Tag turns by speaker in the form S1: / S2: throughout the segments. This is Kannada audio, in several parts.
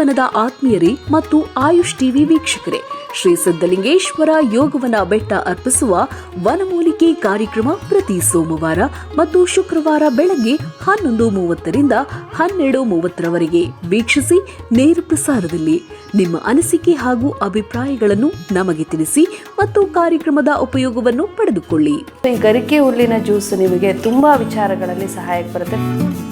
S1: ಯೋಗವನದ ಆತ್ಮೀಯರೇ ಮತ್ತು ಆಯುಷ್ ಟಿವಿ ವೀಕ್ಷಕರೇ, ಶ್ರೀ ಸಿದ್ದಲಿಂಗೇಶ್ವರ ಯೋಗವನ ಬೆಟ್ಟ ಅರ್ಪಿಸುವ ವನಮೂಲಿಕೆ ಕಾರ್ಯಕ್ರಮ ಪ್ರತಿ ಸೋಮವಾರ ಮತ್ತು ಶುಕ್ರವಾರ ಬೆಳಗ್ಗೆ ಹನ್ನೊಂದು ಮೂವತ್ತರಿಂದ ಹನ್ನೆರಡು ಮೂವತ್ತರವರೆಗೆ ವೀಕ್ಷಿಸಿ ನೇರ ಪ್ರಸಾರದಲ್ಲಿ. ನಿಮ್ಮ ಅನಿಸಿಕೆ ಹಾಗೂ ಅಭಿಪ್ರಾಯಗಳನ್ನು ನಮಗೆ ತಿಳಿಸಿ ಮತ್ತು ಕಾರ್ಯಕ್ರಮದ ಉಪಯೋಗವನ್ನು ಪಡೆದುಕೊಳ್ಳಿ.
S2: ಗರಿಕೆ ಹುಲ್ಲಿನ ಜ್ಯೂಸ್ ನಿಮಗೆ ತುಂಬಾ ವಿಚಾರಗಳಲ್ಲಿ ಸಹಾಯಕ್ಕೆ ಬರುತ್ತೆ.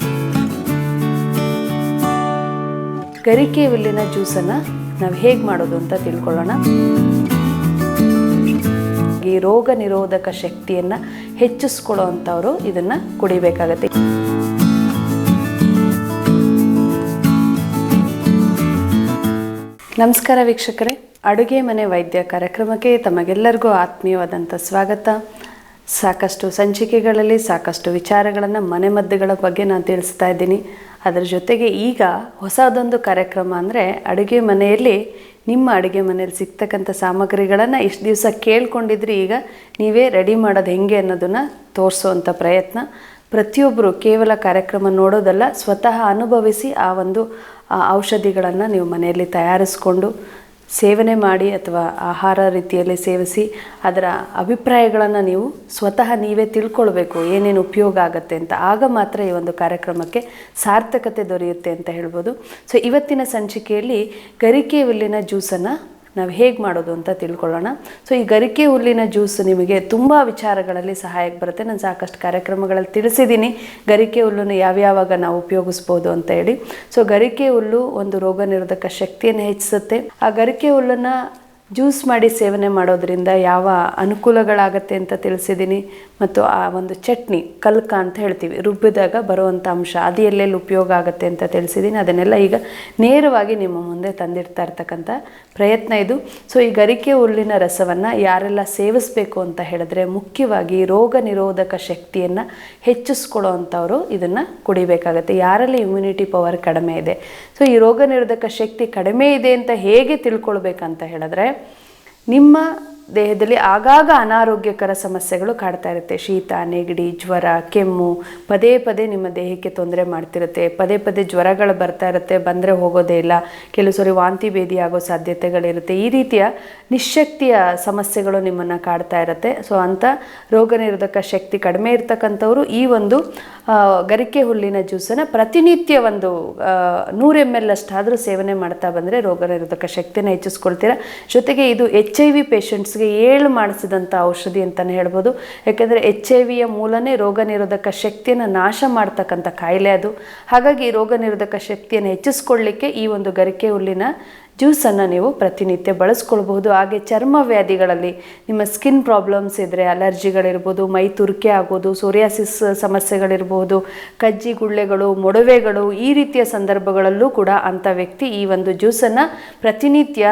S2: ಗರಿಕೆ ಹುಲ್ಲಿನ ಜ್ಯೂಸನ್ನು ನಾವು ಹೇಗೆ ಮಾಡೋದು ಅಂತ ತಿಳ್ಕೊಳ್ಳೋಣ. ಈ ರೋಗ ನಿರೋಧಕ ಶಕ್ತಿಯನ್ನು ಹೆಚ್ಚಿಸ್ಕೊಳ್ಳೋ ಅಂಥವರು ಇದನ್ನು ಕುಡಿಬೇಕಾಗತ್ತೆ. ನಮಸ್ಕಾರ ವೀಕ್ಷಕರೇ, ಅಡುಗೆ ಮನೆ ವೈದ್ಯ ಕಾರ್ಯಕ್ರಮಕ್ಕೆ ತಮಗೆಲ್ಲರಿಗೂ ಆತ್ಮೀಯವಾದಂಥ ಸ್ವಾಗತ. ಸಾಕಷ್ಟು ಸಂಚಿಕೆಗಳಲ್ಲಿ ಸಾಕಷ್ಟು ವಿಚಾರಗಳನ್ನು ಮನೆಮದ್ದುಗಳ ಬಗ್ಗೆ ನಾನು ತಿಳಿಸ್ತಾ ಇದ್ದೀನಿ. ಅದರ ಜೊತೆಗೆ ಈಗ ಹೊಸದೊಂದು ಕಾರ್ಯಕ್ರಮ ಅಂದರೆ ಅಡುಗೆ ಮನೆಯಲ್ಲಿ, ನಿಮ್ಮ ಅಡುಗೆ ಮನೆಯಲ್ಲಿ ಸಿಗ್ತಕ್ಕಂಥ ಸಾಮಗ್ರಿಗಳನ್ನು ಇಷ್ಟು ದಿವಸ ಕೇಳ್ಕೊಂಡಿದ್ರಿ, ಈಗ ನೀವೇ ರೆಡಿ ಮಾಡೋದು ಹೆಂಗೆ ಅನ್ನೋದನ್ನು ತೋರಿಸುವಂಥ ಪ್ರಯತ್ನ. ಪ್ರತಿಯೊಬ್ಬರು ಕೇವಲ ಕಾರ್ಯಕ್ರಮ ನೋಡೋದಲ್ಲ, ಸ್ವತಃ ಅನುಭವಿಸಿ ಆ ಒಂದು ಔಷಧಿಗಳನ್ನು ನೀವು ಮನೆಯಲ್ಲಿ ತಯಾರಿಸ್ಕೊಂಡು ಸೇವನೆ ಮಾಡಿ ಅಥವಾ ಆಹಾರ ರೀತಿಯಲ್ಲಿ ಸೇವಿಸಿ ಅದರ ಅಭಿಪ್ರಾಯಗಳನ್ನು ನೀವು ಸ್ವತಃ ನೀವೇ ತಿಳ್ಕೊಳ್ಬೇಕು, ಏನೇನು ಉಪಯೋಗ ಆಗುತ್ತೆ ಅಂತ. ಆಗ ಮಾತ್ರ ಈ ಒಂದು ಕಾರ್ಯಕ್ರಮಕ್ಕೆ ಸಾರ್ಥಕತೆ ದೊರೆಯುತ್ತೆ ಅಂತ ಹೇಳ್ಬೋದು. ಸೊ ಇವತ್ತಿನ ಸಂಚಿಕೆಯಲ್ಲಿ ಗರಿಕೆ ಹುಲ್ಲಿನ ಜ್ಯೂಸನ್ನು ನಾವು ಹೇಗೆ ಮಾಡೋದು ಅಂತ ತಿಳ್ಕೊಳ್ಳೋಣ. ಸೊ ಈ ಗರಿಕೆ ಹುಲ್ಲಿನ ಜ್ಯೂಸ್ ನಿಮಗೆ ತುಂಬ ವಿಚಾರಗಳಲ್ಲಿ ಸಹಾಯಕ್ಕೆ ಬರುತ್ತೆ. ನಾನು ಸಾಕಷ್ಟು ಕಾರ್ಯಕ್ರಮಗಳಲ್ಲಿ ತಿಳಿಸಿದ್ದೀನಿ ಗರಿಕೆ ಹುಲ್ಲನ್ನು ಯಾವ್ಯಾವಾಗ ನಾವು ಉಪಯೋಗಿಸ್ಬೋದು ಅಂತ ಹೇಳಿ. ಸೊ ಗರಿಕೆ ಹುಲ್ಲು ಒಂದು ರೋಗ ನಿರೋಧಕ ಶಕ್ತಿಯನ್ನು ಹೆಚ್ಚಿಸುತ್ತೆ. ಆ ಗರಿಕೆ ಹುಲ್ಲನ್ನು ಜ್ಯೂಸ್ ಮಾಡಿ ಸೇವನೆ ಮಾಡೋದರಿಂದ ಯಾವ ಅನುಕೂಲಗಳಾಗತ್ತೆ ಅಂತ ತಿಳಿಸಿದ್ದೀನಿ ಮತ್ತು ಆ ಒಂದು ಚಟ್ನಿ, ಕಲ್ಕ ಅಂತ ಹೇಳ್ತೀವಿ, ರುಬ್ಬಿದಾಗ ಬರುವಂಥ ಅಂಶ ಅದು ಎಲ್ಲೆಲ್ಲಿ ಉಪಯೋಗ ಆಗುತ್ತೆ ಅಂತ ತಿಳಿಸಿದ್ದೀನಿ ಅದನ್ನೆಲ್ಲ ಈಗ ನೇರವಾಗಿ ನಿಮ್ಮ ಮುಂದೆ ತಂದಿಡ್ತಾ ಇರ್ತಕ್ಕಂಥ ಪ್ರಯತ್ನ ಇದು. ಸೊ, ಈ ಗರಿಕೆ ಹುಲ್ಲಿನ ರಸವನ್ನು ಯಾರೆಲ್ಲ ಸೇವಿಸಬೇಕು ಅಂತ ಹೇಳಿದ್ರೆ ಮುಖ್ಯವಾಗಿ ರೋಗ ನಿರೋಧಕ ಶಕ್ತಿಯನ್ನು ಹೆಚ್ಚಿಸ್ಕೊಳ್ಳೋ ಅಂಥವರು ಇದನ್ನು ಕುಡಿಬೇಕಾಗತ್ತೆ. ಯಾರಲ್ಲಿ ಇಮ್ಯುನಿಟಿ ಪವರ್ ಕಡಿಮೆ ಇದೆ. ಸೊ, ಈ ರೋಗ ನಿರೋಧಕ ಶಕ್ತಿ ಕಡಿಮೆ ಇದೆ ಅಂತ ಹೇಗೆ ತಿಳ್ಕೊಳ್ಬೇಕಂತ ಹೇಳಿದ್ರೆ ನಿಮ್ಮ ದೇಹದಲ್ಲಿ ಆಗಾಗ ಅನಾರೋಗ್ಯಕರ ಸಮಸ್ಯೆಗಳು ಕಾಡ್ತಾ ಇರುತ್ತೆ. ಶೀತ, ನೆಗಡಿ, ಜ್ವರ, ಕೆಮ್ಮು, ಪದೇ ಪದೇ ನಿಮ್ಮ ದೇಹಕ್ಕೆ ತೊಂದರೆ ಮಾಡ್ತಿರುತ್ತೆ. ಪದೇ ಪದೇ ಜ್ವರಗಳು ಬರ್ತಾ ಇರುತ್ತೆ. ಬಂದರೆ ಹೋಗೋದೇ ಇಲ್ಲ. ಕೆಲವು ಸರಿ ವಾಂತಿ ಭೇದಿ ಆಗೋ ಸಾಧ್ಯತೆಗಳಿರುತ್ತೆ. ಈ ರೀತಿಯ ನಿಶಕ್ತಿಯ ಸಮಸ್ಯೆಗಳು ನಿಮ್ಮನ್ನು ಕಾಡ್ತಾ ಇರುತ್ತೆ. ಸೊ ಅಂಥ ರೋಗ ನಿರೋಧಕ ಶಕ್ತಿ ಕಡಿಮೆ ಇರ್ತಕ್ಕಂಥವ್ರು ಈ ಒಂದು ಗರಿಕೆ ಹುಲ್ಲಿನ ಜ್ಯೂಸನ್ನು ಪ್ರತಿನಿತ್ಯ ಒಂದು ನೂರು ಎಂ ಎಲ್ ಅಷ್ಟಾದರೂ ಸೇವನೆ ಮಾಡ್ತಾ ಬಂದರೆ ರೋಗ ನಿರೋಧಕ ಶಕ್ತಿನ ಹೆಚ್ಚಿಸ್ಕೊಳ್ತೀರಾ. ಜೊತೆಗೆ ಇದು ಎಚ್ ಐ ವಿ ಪೇಷಂಟ್ಸ್ಗೆ ಏಳು ಮಾಡಿಸಿದಂಥ ಔಷಧಿ ಅಂತಲೇ ಹೇಳ್ಬೋದು. ಯಾಕೆಂದರೆ ಎಚ್ ಐ ವಿಯ ಮೂಲನೇ ರೋಗ ನಿರೋಧಕ ಶಕ್ತಿಯನ್ನು ನಾಶ ಮಾಡ್ತಕ್ಕಂಥ ಕಾಯಿಲೆ ಅದು. ಹಾಗಾಗಿ ರೋಗ ನಿರೋಧಕ ಶಕ್ತಿಯನ್ನು ಹೆಚ್ಚಿಸ್ಕೊಳ್ಳಿಕ್ಕೆ ಈ ಒಂದು ಗರಿಕೆ ಹುಲ್ಲಿನ ಜ್ಯೂಸನ್ನು ನೀವು ಪ್ರತಿನಿತ್ಯ ಬಳಸ್ಕೊಳ್ಬಹುದು. ಹಾಗೆ ಚರ್ಮ ವ್ಯಾಧಿಗಳಲ್ಲಿ ನಿಮ್ಮ ಸ್ಕಿನ್ ಪ್ರಾಬ್ಲಮ್ಸ್ ಇದ್ದರೆ ಅಲರ್ಜಿಗಳಿರ್ಬೋದು, ಮೈ ತುರಿಕೆ ಆಗೋದು, ಸೋರಿಯಾಸಿಸ್ ಸಮಸ್ಯೆಗಳಿರ್ಬೋದು, ಕಜ್ಜಿ ಗುಳ್ಳೆಗಳು, ಮೊಡವೆಗಳು ಈ ರೀತಿಯ ಸಂದರ್ಭಗಳಲ್ಲೂ ಕೂಡ ಅಂಥ ವ್ಯಕ್ತಿ ಈ ಒಂದು ಜ್ಯೂಸನ್ನು ಪ್ರತಿನಿತ್ಯ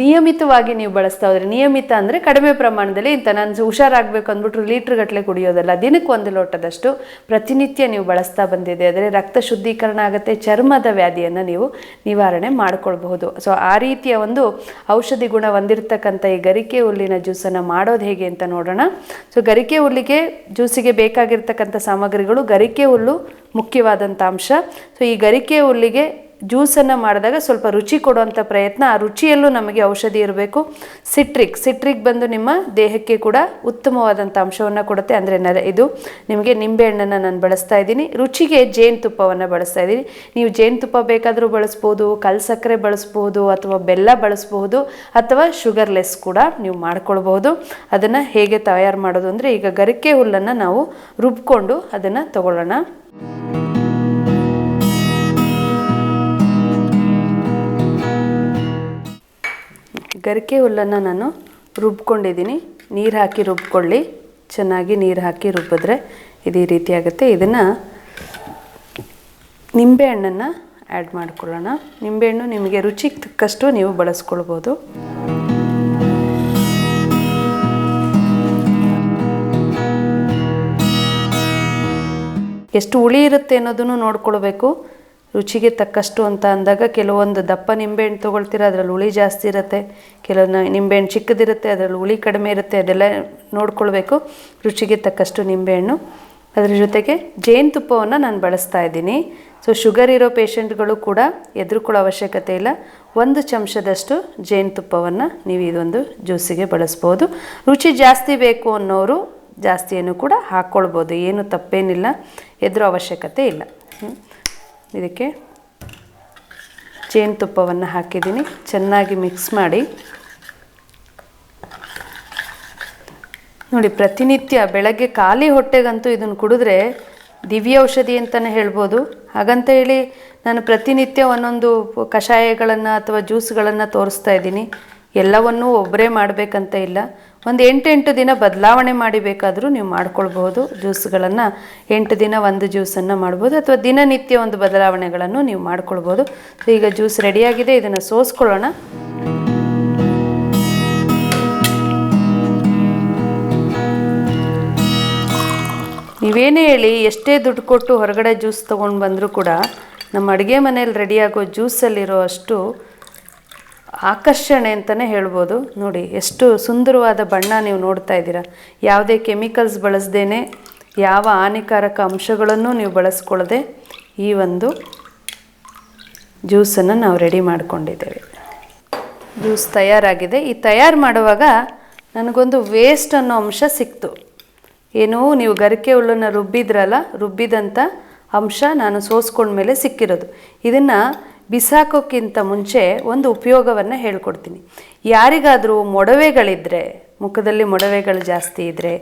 S2: ನಿಯಮಿತವಾಗಿ ನೀವು ಬಳಸ್ತಾ ಹೋದರೆ, ನಿಯಮಿತ ಅಂದರೆ ಕಡಿಮೆ ಪ್ರಮಾಣದಲ್ಲಿ ಇಂಥ ನಾನು ಹುಷಾರಾಗಬೇಕು ಅಂದ್ಬಿಟ್ರು ಲೀಟ್ರ್ ಗಟ್ಟಲೆ ಕುಡಿಯೋದಲ್ಲ, ದಿನಕ್ಕೆ ಒಂದು ಲೋಟದಷ್ಟು ಪ್ರತಿನಿತ್ಯ ನೀವು ಬಳಸ್ತಾ ಬಂದಿದೆ. ಆದರೆ ರಕ್ತ ಶುದ್ಧೀಕರಣ ಆಗುತ್ತೆ, ಚರ್ಮದ ವ್ಯಾಧಿಯನ್ನು ನೀವು ನಿವಾರಣೆ ಮಾಡಿಕೊಳ್ಬಹುದು. ಸೊ ಆ ರೀತಿಯ ಒಂದು ಔಷಧಿ ಗುಣ ಹೊಂದಿರತಕ್ಕಂಥ ಈ ಗರಿಕೆ ಹುಲ್ಲಿನ ಜ್ಯೂಸನ್ನು ಮಾಡೋದು ಹೇಗೆ ಅಂತ ನೋಡೋಣ. ಸೊ, ಗರಿಕೆ ಹುಲ್ಲಿಗೆ ಜ್ಯೂಸಿಗೆ ಬೇಕಾಗಿರ್ತಕ್ಕಂಥ ಸಾಮಗ್ರಿಗಳು ಗರಿಕೆ ಹುಲ್ಲು ಮುಖ್ಯವಾದಂಥ ಅಂಶ. ಸೊ, ಈ ಗರಿಕೆ ಹುಲ್ಲಿಗೆ ಜ್ಯೂಸನ್ನು ಮಾಡಿದಾಗ ಸ್ವಲ್ಪ ರುಚಿ ಕೊಡುವಂಥ ಪ್ರಯತ್ನ, ಆ ರುಚಿಯಲ್ಲೂ ನಮಗೆ ಔಷಧಿ ಇರಬೇಕು. ಸಿಟ್ರಿಕ್ ಸಿಟ್ರಿಕ್ ಬಂದು ನಿಮ್ಮ ದೇಹಕ್ಕೆ ಕೂಡ ಉತ್ತಮವಾದಂಥ ಅಂಶವನ್ನು ಕೊಡುತ್ತೆ. ಅಂದರೆ ನರ ಇದು ನಿಮಗೆ ನಿಂಬೆಹಣ್ಣನ್ನು ನಾನು ಬಳಸ್ತಾ ಇದ್ದೀನಿ. ರುಚಿಗೆ ಜೇನುತುಪ್ಪವನ್ನು ಬಳಸ್ತಾ ಇದ್ದೀನಿ. ನೀವು ಜೇನುತುಪ್ಪ ಬೇಕಾದರೂ ಬಳಸ್ಬೋದು, ಕಲ್ಸಕ್ಕರೆ ಬಳಸ್ಬೋದು, ಅಥವಾ ಬೆಲ್ಲ ಬಳಸ್ಬೋದು, ಅಥವಾ ಶುಗರ್ಲೆಸ್ ಕೂಡ ನೀವು ಮಾಡ್ಕೊಳ್ಬಹುದು ಅದನ್ನು ಹೇಗೆ ತಯಾರು ಮಾಡೋದು ಅಂದರೆ ಈಗ ಗರಿಕೆ ಹುಲ್ಲನ್ನು ನಾವು ರುಬ್ಕೊಂಡು ಅದನ್ನು ತಗೊಳ್ಳೋಣ. ಗರಿಕೆ ಹುಲ್ಲನ್ನು ನಾನು ರುಬ್ಕೊಂಡಿದ್ದೀನಿ. ನೀರು ಹಾಕಿ ರುಬ್ಕೊಳ್ಳಿ. ಚೆನ್ನಾಗಿ ನೀರು ಹಾಕಿ ರುಬ್ಬಿದ್ರೆ ಇದೇ ರೀತಿ ಆಗುತ್ತೆ. ಇದನ್ನು ನಿಂಬೆಹಣ್ಣನ್ನು ಆ್ಯಡ್ ಮಾಡ್ಕೊಳ್ಳೋಣ. ನಿಂಬೆಹಣ್ಣು ನಿಮಗೆ ರುಚಿಗೆ ತಕ್ಕಷ್ಟು ನೀವು ಬಳಸ್ಕೊಳ್ಬೋದು. ಎಷ್ಟು ಹುಳಿ ಇರುತ್ತೆ ಅನ್ನೋದನ್ನು ನೋಡ್ಕೊಳ್ಬೇಕು. ರುಚಿಗೆ ತಕ್ಕಷ್ಟು ಅಂತ ಅಂದಾಗ ಕೆಲವೊಂದು ದಪ್ಪ ನಿಂಬೆಹಣ್ಣು ತೊಗೊಳ್ತೀರ, ಅದರಲ್ಲಿ ಹುಳಿ ಜಾಸ್ತಿ ಇರುತ್ತೆ. ಕೆಲವೊಂದು ನಿಂಬೆಹಣ್ಣು ಚಿಕ್ಕದಿರುತ್ತೆ, ಅದರಲ್ಲಿ ಹುಳಿ ಕಡಿಮೆ ಇರುತ್ತೆ, ಅದೆಲ್ಲ ನೋಡ್ಕೊಳ್ಬೇಕು. ರುಚಿಗೆ ತಕ್ಕಷ್ಟು ನಿಂಬೆಹಣ್ಣು. ಅದರ ಜೊತೆಗೆ ಜೇನುತುಪ್ಪವನ್ನು ನಾನು ಬಳಸ್ತಾ ಇದ್ದೀನಿ. ಸೊ ಶುಗರ್ ಇರೋ ಪೇಷಂಟ್ಗಳು ಕೂಡ ಎದುರುಕೊಳ್ಳೋ ಅವಶ್ಯಕತೆ ಇಲ್ಲ. ಒಂದು ಚಮಚದಷ್ಟು ಜೇನುತುಪ್ಪವನ್ನು ನೀವು ಇದೊಂದು ಜ್ಯೂಸಿಗೆ ಬಳಸ್ಬೋದು. ರುಚಿ ಜಾಸ್ತಿ ಬೇಕು ಅನ್ನೋರು ಜಾಸ್ತಿಯನ್ನು ಕೂಡ ಹಾಕ್ಕೊಳ್ಬೋದು. ಏನು ತಪ್ಪೇನಿಲ್ಲ. ಎದುರು ಅವಶ್ಯಕತೆ ಇಲ್ಲ. ಇದಕ್ಕೆ ಜೇನುತುಪ್ಪವನ್ನು ಹಾಕಿದ್ದೀನಿ. ಚೆನ್ನಾಗಿ ಮಿಕ್ಸ್ ಮಾಡಿ. ನೋಡಿ, ಪ್ರತಿನಿತ್ಯ ಬೆಳಗ್ಗೆ ಖಾಲಿ ಹೊಟ್ಟೆಗಂತೂ ಇದನ್ನು ಕುಡಿದ್ರೆ ದಿವ್ಯ ಔಷಧಿ ಅಂತಲೇ ಹೇಳ್ಬೋದು. ಹಾಗಂತ ಹೇಳಿ ನಾನು ಪ್ರತಿನಿತ್ಯ ಒಂದೊಂದು ಕಷಾಯಗಳನ್ನು ಅಥವಾ ಜ್ಯೂಸ್ಗಳನ್ನು ತೋರಿಸ್ತಾ ಇದ್ದೀನಿ. ಎಲ್ಲವನ್ನೂ ಒಬ್ಬರೇ ಮಾಡಬೇಕಂತ ಇಲ್ಲ. ಒಂದು ಎಂಟೆಂಟು ದಿನ ಬದಲಾವಣೆ ಮಾಡಿ ಬೇಕಾದರೂ ನೀವು ಮಾಡ್ಕೊಳ್ಬಹುದು. ಜ್ಯೂಸ್ಗಳನ್ನು ಎಂಟು ದಿನ ಒಂದು ಜ್ಯೂಸನ್ನು ಮಾಡ್ಬೋದು. ಅಥವಾ ದಿನನಿತ್ಯ ಒಂದು ಬದಲಾವಣೆಗಳನ್ನು ನೀವು ಮಾಡ್ಕೊಳ್ಬೋದು. ಈಗ ಜ್ಯೂಸ್ ರೆಡಿಯಾಗಿದೆ. ಇದನ್ನು ಸೋಸ್ಕೊಳ್ಳೋಣ. ನೀವೇನೇ ಹೇಳಿ ಎಷ್ಟೇ ದುಡ್ಡು ಕೊಟ್ಟು ಹೊರಗಡೆ ಜ್ಯೂಸ್ ತೊಗೊಂಡು ಬಂದರೂ ಕೂಡ ನಮ್ಮ ಅಡುಗೆ ಮನೇಲಿ ರೆಡಿಯಾಗೋ ಜ್ಯೂಸಲ್ಲಿರೋ ಅಷ್ಟು ಆಕರ್ಷಣೆ ಅಂತಲೇ ಹೇಳ್ಬೋದು. ನೋಡಿ, ಎಷ್ಟು ಸುಂದರವಾದ ಬಣ್ಣ ನೀವು ನೋಡ್ತಾ ಇದ್ದೀರಾ. ಯಾವುದೇ ಕೆಮಿಕಲ್ಸ್ ಬಳಸ್ದೇ ಯಾವ ಹಾನಿಕಾರಕ ಅಂಶಗಳನ್ನು ನೀವು ಬಳಸ್ಕೊಳ್ಳದೆ ಈ ಒಂದು ಜ್ಯೂಸನ್ನು ನಾವು ರೆಡಿ ಮಾಡ್ಕೊಂಡಿದ್ದೇವೆ. ಜ್ಯೂಸ್ ತಯಾರಾಗಿದೆ. ಈ ತಯಾರು ಮಾಡುವಾಗ ನನಗೊಂದು ವೇಸ್ಟ್ ಅನ್ನೋ ಅಂಶ ಸಿಕ್ತು. ಏನು ನೀವು ಗರಿಕೆ ಹುಲ್ಲನ್ನು ರುಬ್ಬಿದ್ರಲ್ಲ, ರುಬ್ಬಿದಂಥ ಅಂಶ ನಾನು ಸೋಸ್ಕೊಂಡ್ಮೇಲೆ ಸಿಕ್ಕಿರೋದು. ಇದನ್ನು ಬಿಸಾಕೋಕ್ಕಿಂತ ಮುಂಚೆ ಒಂದು ಉಪಯೋಗವನ್ನು ಹೇಳ್ಕೊಡ್ತೀನಿ. ಯಾರಿಗಾದರೂ ಮೊಡವೆಗಳಿದ್ದರೆ ಮುಖದಲ್ಲಿ ಮೊಡವೆಗಳು ಜಾಸ್ತಿ ಇದ್ದರೆ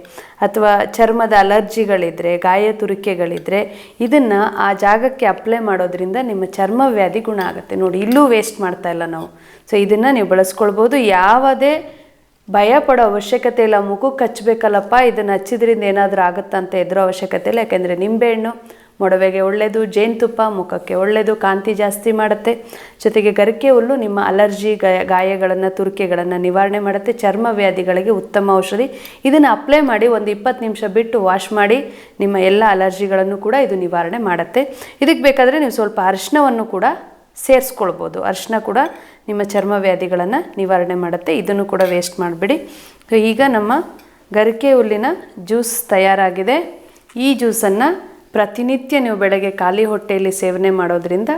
S2: ಅಥವಾ ಚರ್ಮದ ಅಲರ್ಜಿಗಳಿದ್ದರೆ ಗಾಯ ತುರಿಕೆಗಳಿದ್ದರೆ ಇದನ್ನು ಆ ಜಾಗಕ್ಕೆ ಅಪ್ಲೈ ಮಾಡೋದ್ರಿಂದ ನಿಮ್ಮ ಚರ್ಮ ವ್ಯಾಧಿ ಗುಣ ಆಗುತ್ತೆ. ನೋಡಿ, ಇಲ್ಲೂ ವೇಸ್ಟ್ ಮಾಡ್ತಾ ಇಲ್ಲ ನಾವು. ಸೊ ಇದನ್ನು ನೀವು ಬಳಸ್ಕೊಳ್ಬೋದು. ಯಾವುದೇ ಭಯ ಪಡೋ ಅವಶ್ಯಕತೆ ಇಲ್ಲ, ಮುಖಕ್ಕೆ ಹಚ್ಚಬೇಕಲ್ಲಪ್ಪ ಇದನ್ನು ಹಚ್ಚಿದ್ರಿಂದ ಏನಾದರೂ ಆಗುತ್ತಾ ಅಂತ ಎದುರೋ ಅವಶ್ಯಕತೆ ಇಲ್ಲ. ಯಾಕೆಂದರೆ ನಿಂಬೆಹಣ್ಣು ಮೊಡವೆಗೆ ಒಳ್ಳೆಯದು ಜೇನುತುಪ್ಪ ಮುಖಕ್ಕೆ ಒಳ್ಳೆಯದು ಕಾಂತಿ ಜಾಸ್ತಿ ಮಾಡುತ್ತೆ. ಜೊತೆಗೆ ಗರಿಕೆ ಹುಲ್ಲು ನಿಮ್ಮ ಅಲರ್ಜಿ ಗಾಯ ಗಾಯಗಳನ್ನು, ತುರಿಕೆಗಳನ್ನು ನಿವಾರಣೆ ಮಾಡುತ್ತೆ. ಚರ್ಮ ವ್ಯಾಧಿಗಳಿಗೆ ಉತ್ತಮ ಔಷಧಿ. ಇದನ್ನು ಅಪ್ಲೈ ಮಾಡಿ ಒಂದು ಇಪ್ಪತ್ತು ನಿಮಿಷ ಬಿಟ್ಟು ವಾಶ್ ಮಾಡಿ ನಿಮ್ಮ ಎಲ್ಲ ಅಲರ್ಜಿಗಳನ್ನು ಕೂಡ ಇದು ನಿವಾರಣೆ ಮಾಡುತ್ತೆ. ಇದಕ್ಕೆ ಬೇಕಾದರೆ ನೀವು ಸ್ವಲ್ಪ ಅರಿಶಿನವನ್ನು ಕೂಡ ಸೇರಿಸ್ಕೊಳ್ಬೋದು. ಅರಿಶಿನ ಕೂಡ ನಿಮ್ಮ ಚರ್ಮ ವ್ಯಾಧಿಗಳನ್ನು ನಿವಾರಣೆ ಮಾಡುತ್ತೆ. ಇದನ್ನು ಕೂಡ ವೇಸ್ಟ್ ಮಾಡಿಬಿಡಿ. ಈಗ ನಮ್ಮ ಗರಿಕೆ ಹುಲ್ಲಿನ ಜ್ಯೂಸ್ ತಯಾರಾಗಿದೆ. ಈ ಜ್ಯೂಸನ್ನು ಪ್ರತಿನಿತ್ಯ ನೀವು ಬೆಳಗ್ಗೆ ಖಾಲಿ ಹೊಟ್ಟೆಯಲ್ಲಿ ಸೇವನೆ ಮಾಡೋದರಿಂದ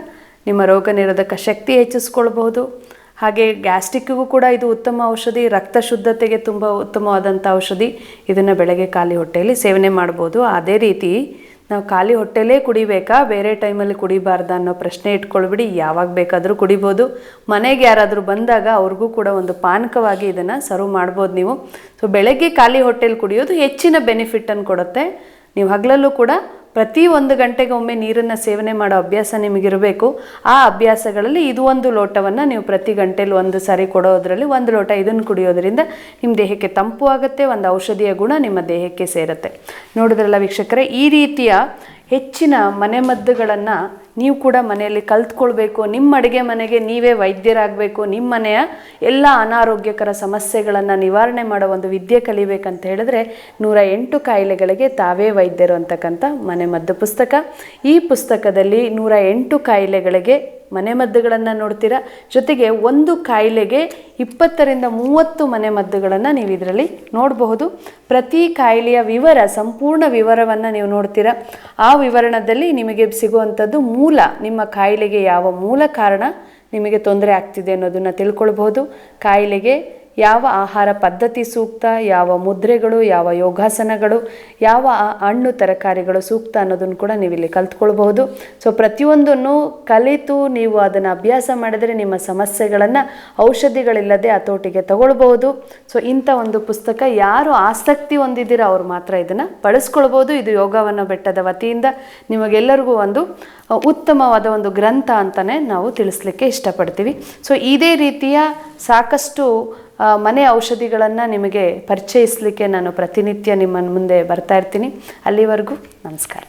S2: ನಿಮ್ಮ ರೋಗ ನಿರೋಧಕ ಶಕ್ತಿ ಹೆಚ್ಚಿಸ್ಕೊಳ್ಬಹುದು. ಹಾಗೆ ಗ್ಯಾಸ್ಟ್ರಿಕ್ಕಿಗೂ ಕೂಡ ಇದು ಉತ್ತಮ ಔಷಧಿ, ರಕ್ತ ಶುದ್ಧತೆಗೆ ತುಂಬ ಉತ್ತಮವಾದಂಥ ಔಷಧಿ. ಇದನ್ನು ಬೆಳಗ್ಗೆ ಖಾಲಿ ಹೊಟ್ಟೆಯಲ್ಲಿ ಸೇವನೆ ಮಾಡ್ಬೋದು. ಅದೇ ರೀತಿ ನಾವು ಖಾಲಿ ಹೊಟ್ಟೆಲೇ ಕುಡಿಬೇಕಾ, ಬೇರೆ ಟೈಮಲ್ಲಿ ಕುಡಿಬಾರ್ದಾ ಅನ್ನೋ ಪ್ರಶ್ನೆ ಇಟ್ಕೊಳ್ಬಿಡಿ. ಯಾವಾಗ ಬೇಕಾದರೂ ಕುಡಿಬೋದು. ಮನೆಗೆ ಯಾರಾದರೂ ಬಂದಾಗ ಅವ್ರಿಗೂ ಕೂಡ ಒಂದು ಪಾನಕವಾಗಿ ಇದನ್ನು ಸರ್ವ್ ಮಾಡ್ಬೋದು ನೀವು. ಸೊ ಬೆಳಗ್ಗೆ ಖಾಲಿ ಹೊಟ್ಟೆಲಿ ಕುಡಿಯೋದು ಹೆಚ್ಚಿನ ಬೆನಿಫಿಟನ್ನು ಕೊಡುತ್ತೆ. ನೀವು ಹಗಲಲ್ಲೂ ಕೂಡ ಪ್ರತಿ ಒಂದು ಗಂಟೆಗೆ ಒಮ್ಮೆ ನೀರನ್ನು ಸೇವನೆ ಮಾಡೋ ಅಭ್ಯಾಸ ನಿಮಗಿರಬೇಕು. ಆ ಅಭ್ಯಾಸಗಳಲ್ಲಿ ಇದು ಒಂದು ಲೋಟವನ್ನು ನೀವು ಪ್ರತಿ ಗಂಟೆಲಿ ಒಂದು ಸಾರಿ ಕೊಡೋದ್ರಲ್ಲಿ ಒಂದು ಲೋಟ ಇದನ್ನು ಕುಡಿಯೋದ್ರಿಂದ ನಿಮ್ಮ ದೇಹಕ್ಕೆ ತಂಪು ಆಗುತ್ತೆ, ಒಂದು ಔಷಧಿಯ ಗುಣ ನಿಮ್ಮ ದೇಹಕ್ಕೆ ಸೇರುತ್ತೆ. ನೋಡಿದ್ರಲ್ಲ ವೀಕ್ಷಕರೇ, ಈ ರೀತಿಯ ಹೆಚ್ಚಿನ ಮನೆಮದ್ದುಗಳನ್ನು ನೀವು ಕೂಡ ಮನೆಯಲ್ಲಿ ಕಲ್ತ್ಕೊಳ್ಬೇಕು. ನಿಮ್ಮ ಅಡುಗೆ ಮನೆಗೆ ನೀವೇ ವೈದ್ಯರಾಗಬೇಕು. ನಿಮ್ಮ ಮನೆಯ ಎಲ್ಲ ಅನಾರೋಗ್ಯಕರ ಸಮಸ್ಯೆಗಳನ್ನು ನಿವಾರಣೆ ಮಾಡೋ ಒಂದು ವಿದ್ಯೆ ಕಲಿಬೇಕಂತ ಹೇಳಿದ್ರೆ ನೂರ ಎಂಟು ಕಾಯಿಲೆಗಳಿಗೆ ತಾವೇ ವೈದ್ಯರು ಅಂತಕ್ಕಂಥ ಮನೆಮದ್ದು ಪುಸ್ತಕ. ಈ ಪುಸ್ತಕದಲ್ಲಿ ನೂರ ಎಂಟು ಕಾಯಿಲೆಗಳಿಗೆ ಮನೆಮದ್ದುಗಳನ್ನು ನೋಡ್ತೀರಾ? ಜೊತೆಗೆ ಒಂದು ಕಾಯಿಲೆಗೆ ಇಪ್ಪತ್ತರಿಂದ ಮೂವತ್ತು ಮನೆಮದ್ದುಗಳನ್ನು ನೀವು ಇದರಲ್ಲಿ ನೋಡಬಹುದು. ಪ್ರತಿ ಕಾಯಿಲೆಯ ವಿವರ, ಸಂಪೂರ್ಣ ವಿವರವನ್ನು ನೀವು ನೋಡ್ತೀರಾ? ಆ ವಿವರಣದಲ್ಲಿ ನಿಮಗೆ ಸಿಗುವಂಥದ್ದು ಮೂಲ, ನಿಮ್ಮ ಕಾಯಿಲೆಗೆ ಯಾವ ಮೂಲ ಕಾರಣ ನಿಮಗೆ ತೊಂದರೆ ಆಗ್ತಿದೆ ಅನ್ನೋದನ್ನು ತಿಳ್ಕೊಳ್ಬಹುದು. ಕಾಯಿಲೆಗೆ ಯಾವ ಆಹಾರ ಪದ್ಧತಿ ಸೂಕ್ತ, ಯಾವ ಮುದ್ರೆಗಳು, ಯಾವ ಯೋಗಾಸನಗಳು, ಯಾವ ಹಣ್ಣು ತರಕಾರಿಗಳು ಸೂಕ್ತ ಅನ್ನೋದನ್ನು ಕೂಡ ನೀವು ಇಲ್ಲಿ ಕಲ್ತ್ಕೊಳ್ಬಹುದು. ಸೊ ಪ್ರತಿಯೊಂದನ್ನು ಕಲಿತು ನೀವು ಅದನ್ನು ಅಭ್ಯಾಸ ಮಾಡಿದರೆ ನಿಮ್ಮ ಸಮಸ್ಯೆಗಳನ್ನು ಔಷಧಿಗಳಿಲ್ಲದೆ ಹತೋಟಿಗೆ ತಗೊಳ್ಬಹುದು. ಸೊ ಇಂಥ ಒಂದು ಪುಸ್ತಕ ಯಾರು ಆಸಕ್ತಿ ಹೊಂದಿದ್ದೀರೋ ಅವ್ರು ಮಾತ್ರ ಇದನ್ನು ಬಳಸ್ಕೊಳ್ಬೋದು ಇದು ಯೋಗವನ್ನು ಬೆಟ್ಟದ ವತಿಯಿಂದ ನಿಮಗೆಲ್ಲರಿಗೂ ಒಂದು ಉತ್ತಮವಾದ ಒಂದು ಗ್ರಂಥ ಅಂತಲೇ ನಾವು ತಿಳಿಸ್ಲಿಕ್ಕೆ ಇಷ್ಟಪಡ್ತೀವಿ. ಸೊ ಇದೇ ರೀತಿಯ ಸಾಕಷ್ಟು ಮನೆ ಔಷಧಿಗಳನ್ನು ನಿಮಗೆ ಪರಿಚಯಿಸಲಿಕ್ಕೆ ನಾನು ಪ್ರತಿನಿತ್ಯ ನಿಮ್ಮ ಮುಂದೆ ಬರ್ತಾ ಇರ್ತೀನಿ. ಅಲ್ಲಿವರೆಗೂ ನಮಸ್ಕಾರ.